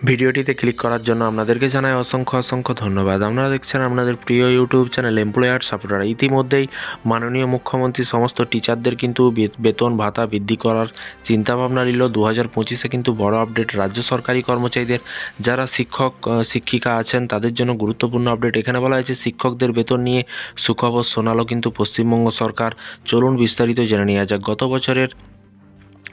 ভিডিওটিতে ক্লিক করার জন্য আপনাদেরকে জানাই অসংখ্য অসংখ্য ধন্যবাদ। আপনারা দেখছেন আপনাদের প্রিয় ইউটিউব চ্যানেল এমপ্লয়ার সাপোর্টার ইতিমধ্যেই মাননীয় মুখ্যমন্ত্রী সমস্ত টিচারদের কিন্তু বেতন ভাতা বৃদ্ধি করার চিন্তাভাবনা নিল। দু হাজার পঁচিশে কিন্তু বড় আপডেট রাজ্য সরকারি কর্মচারীদের যারা শিক্ষক শিক্ষিকা আছেন তাদের জন্য গুরুত্বপূর্ণ আপডেট এখানে বলা হয়েছে, শিক্ষকদের বেতন নিয়ে সুখবর শোনালো কিন্তু পশ্চিমবঙ্গ সরকার। চলুন বিস্তারিত জেনে নেওয়া যাক। গত বছরের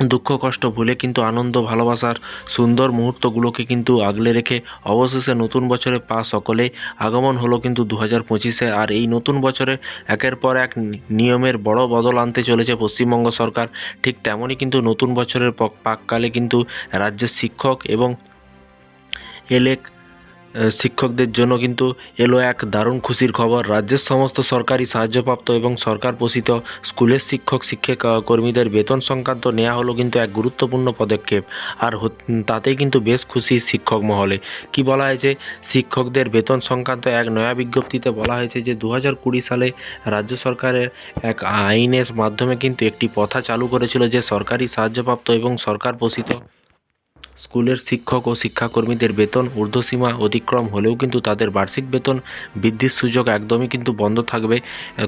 দুঃখ, কষ্ট ভুলে কিন্তু আনন্দ, ভালোবাসার সুন্দর মুহূর্তগুলোকে কিন্তু আগলে রেখে অবশেষে নতুন বছরে পা সকলে আগমন হলো কিন্তু দু হাজার পঁচিশে। আর এই নতুন বছরে একের পর এক নিয়মের বড় বদল আনতে চলেছে পশ্চিমবঙ্গ সরকার। ঠিক তেমনই কিন্তু নতুন বছরের পক- পাককালে কিন্তু রাজ্যের শিক্ষক এবং এলেক শিক্ষকদের জন্য কিন্তু এলো এক দারুণ খুশির খবর। রাজ্যের সমস্ত সরকারি সাহায্যপ্রাপ্ত এবং সরকার পোষিত স্কুলের শিক্ষক, শিক্ষিকা কর্মীদের বেতন সংক্রান্ত নেওয়া হলো কিন্তু এক গুরুত্বপূর্ণ পদক্ষেপ। আর তাতেই কিন্তু বেশ খুশি শিক্ষক মহলে। কি বলা হয়েছে? শিক্ষকদের বেতন সংক্রান্ত এক নয়া বিজ্ঞপ্তিতে বলা হয়েছে যে দু হাজার কুড়ি সালে রাজ্য সরকারের এক আইনের মাধ্যমে কিন্তু একটি প্রথা চালু করেছিল যে, সরকারি সাহায্যপ্রাপ্ত এবং সরকার পোষিত স্কুলের শিক্ষক ও শিক্ষাকর্মীদের বেতন ঊর্ধ্বসীমা অতিক্রম হলেও কিন্তু তাদের বার্ষিক বেতন বৃদ্ধির সুযোগ একদমই কিন্তু বন্ধ থাকবে।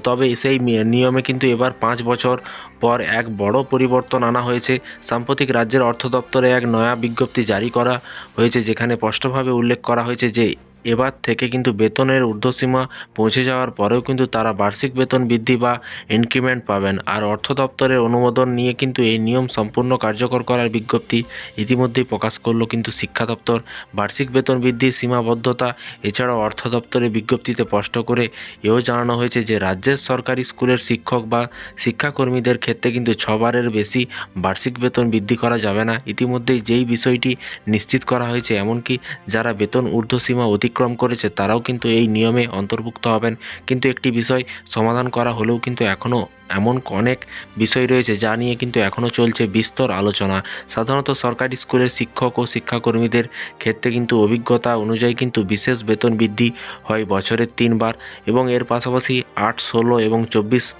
তবে সেই নিয়মে কিন্তু এবার পাঁচ বছর পর এক বড় পরিবর্তন আনা হয়েছে। সাম্প্রতিক রাজ্যের অর্থ দপ্তরে এক নয়া বিজ্ঞপ্তি জারি করা হয়েছে, যেখানে স্পষ্টভাবে উল্লেখ করা হয়েছে যে এবার থেকে কিন্তু বেতনের ঊর্ধ্বসীমা পৌঁছে যাওয়ার পরেও কিন্তু তারা বার্ষিক বেতন বৃদ্ধি বা ইনক্রিমেন্ট পাবেন। আর অর্থ দপ্তরের অনুমোদন নিয়ে কিন্তু এই নিয়ম সম্পূর্ণ কার্যকর করার বিজ্ঞপ্তি ইতিমধ্যেই প্রকাশ করল কিন্তু শিক্ষা দপ্তর। বার্ষিক বেতন বৃদ্ধির সীমাবদ্ধতা, এছাড়াও অর্থ দপ্তরের বিজ্ঞপ্তিতে স্পষ্ট করে এও জানানো হয়েছে যে, রাজ্যের সরকারি স্কুলের শিক্ষক বা শিক্ষাকর্মীদের ক্ষেত্রে কিন্তু ছবারের বেশি বার্ষিক বেতন বৃদ্ধি করা যাবে না। ইতিমধ্যেই যেই বিষয়টি নিশ্চিত করা হয়েছে, এমনকি যারা বেতন ঊর্ধ্বসীমা অতিক্রম করেছে, তারাও কিন্তু এই নিয়মে অন্তর্ভুক্ত হবেন। কিন্তু একটি বিষয় সমাধান করা হলেও কিন্তু এখনও এমন অনেক বিষয় রয়েছে যা নিয়ে কিন্তু এখনও চলছে বিস্তর আলোচনা। সাধারণত সরকারি স্কুলের শিক্ষক ও শিক্ষাকর্মীদের ক্ষেত্রে কিন্তু অভিজ্ঞতা অনুযায়ী কিন্তু বিশেষ বেতন বৃদ্ধি হয় বছরের তিনবার এবং এর পাশাপাশি আট, ষোলো এবং চব্বিশ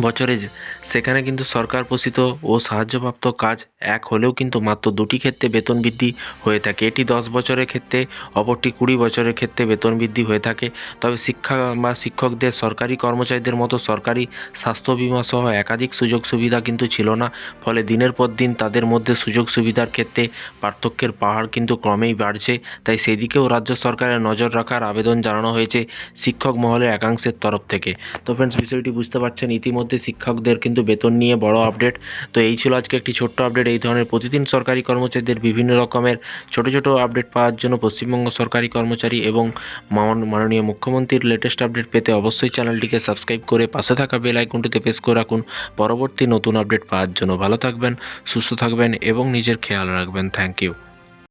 বছরে যে- সেখানে কিন্তু সরকার পোষিত ও সাহায্যপ্রাপ্ত কাজ এক হলেও কিন্তু মাত্র দুটি ক্ষেত্রে বেতন বৃদ্ধি হয়ে থাকে। এটি দশ বছরের ক্ষেত্রে, অপরটি কুড়ি বছরের ক্ষেত্রে বেতন বৃদ্ধি হয়ে থাকে। তবে শিক্ষা বা শিক্ষকদের, সরকারি কর্মচারীদের মতো সরকারি স্বাস্থ্য বিমা সহ একাধিক সুযোগ সুবিধা কিন্তু ছিল না। ফলে দিনের পর দিন তাদের মধ্যে সুযোগ সুবিধার ক্ষেত্রে পার্থক্যের পাহাড় কিন্তু ক্রমেই বাড়ছে। তাই সেদিকেও রাজ্য সরকারের নজর রাখার আবেদন জানানো হয়েছে শিক্ষক মহলের একাংশের তরফ থেকে। তো ফ্রেন্ডস বিষয়টি বুঝতে পারছেন। ইতিমধ্যে শিক্ষকদের কিন্তু বেতন নিয়ে বড় আপডেট তো এই ছিল আজকে একটি ছোট্ট আপডেট এই ধরনের প্রতিদিন সরকারি কর্মচারীদের বিভিন্ন রকমের ছোট ছোট আপডেট পাওয়ার জন্য পশ্চিমবঙ্গ সরকারি কর্মচারী এবং মানন- মাননীয় মুখ্যমন্ত্রীর লেটেস্ট আপডেট পেতে অবশ্যই চ্যানেলটিকে সাবস্ক্রাইব করে পাশে থাকা বেল আইকনটিতে প্রেস করে রাখুন। পরবর্তী নতুন আপডেট পাওয়ার জন্য ভালো থাকবেন, সুস্থ থাকবেন এবং নিজের খেয়াল রাখবেন। Thank you